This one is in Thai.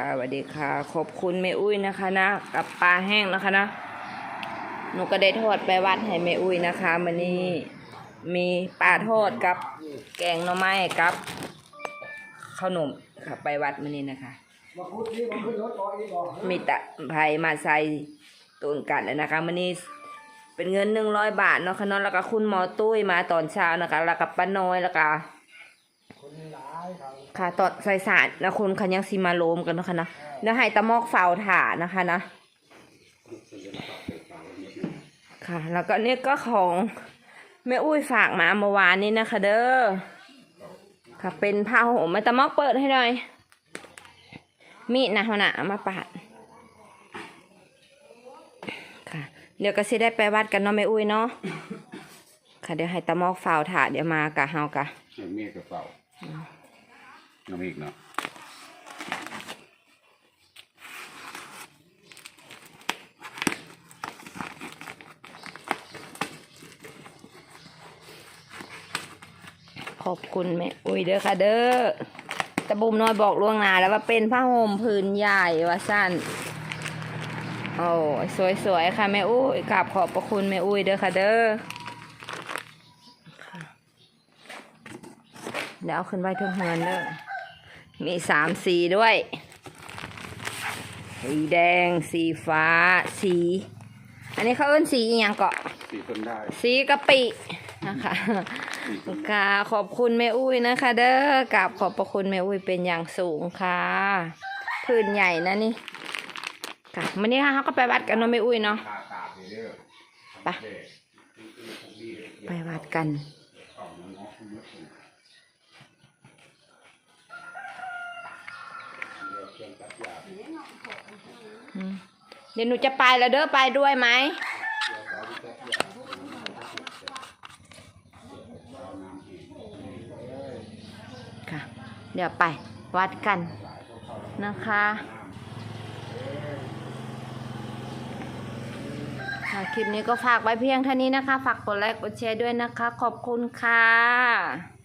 ค่ะสวัสดีค่ะ ขอบคุณแม่อุ้ยนะคะนะ กับปลาแห้งนะคะนะหนูก็ได้ทอดไปวัดให้แม่อุ้ยนะคะมันนี้มีปลาทอดกับแกงหน่อไม้กับขนมค่ะไปวัดมันนี้นะคะ มีตะไผ่มาใส่ตูนกันแล้วนะคะมันนี้เป็นเงินหนึ่งร้อยบาทเนาะค่ะเนาะแล้วก็คุณหมอตุ้ยมาตอนเช้านะคะ แล้วก็ป้าน้อยแล้วก็ ค่ะตอนใส่สารนะคุณคันยังซีมาโลมกันเนาะค่ะนะแล้วให้ตะมอกเฝ้าถ่านะคะนะ ค่ะ แล้วก็เนี่ยก็ของแม่อุ้ยฝากมาเมื่อวานนี้นะคะ เด้อ ค่ะ เป็นผ้าห่มมาตะมอกเปิดให้หน่อย มีดนะหัวหน้าเอามาปาดค่ะ เดี๋ยวก็สิได้ไปวัดกันเนาะแม่อุ้ยเนาะ ค่ะ เดี๋ยวให้ตะมอกฝ้าวถ่าเดี๋ยวมากะเฮากะน้ำเมฆกับเฝ้า น้ำเมฆเนาะขอบคุณแม่อุ้ยเด้อค่ะเด้อตะบุมน้อยบอกล่วงหน้าแล้วว่าเป็นผ้าห่มผืนใหญ่ว่าสั้นโอ้ยสวยๆค่ะแม่อุ้ยกราบขอบพระคุณแม่อุ้ยเด้อค่ะเด้อเดี๋ยวเอาขึ้นไว้เทึงเฮือนเด้อ มีสามสีด้วย สีแดง สีฟ้า สี อันนี้เขาเอิ้นสีอหยังเกาะ สี่คนได้สีกะปินะคะค่ะขอบคุณแม่อุ้ยนะคะ เด้อกราบขอบพระคุณแม่อุ้ยเป็นอย่างสูงค่ะพื้นใหญ่นะนี่ค่ะวันนี้ค่ะเขาก็ไปวัดกันเนาะแม่อุ้ยเนาะตาตาไปเด้ อไปไปวัดกันอืมเดี๋ยวหนูจะไปแล้วเด้อไปด้วยไหมค่ะ เดี๋ยวไปวัดกันนะคะ ค่ะคลิปนี้ก็ฝากไว้เพียงเท่านี้นะคะ ฝากกดไลค์กดแชร์ด้วยนะคะ ขอบคุณค่ะ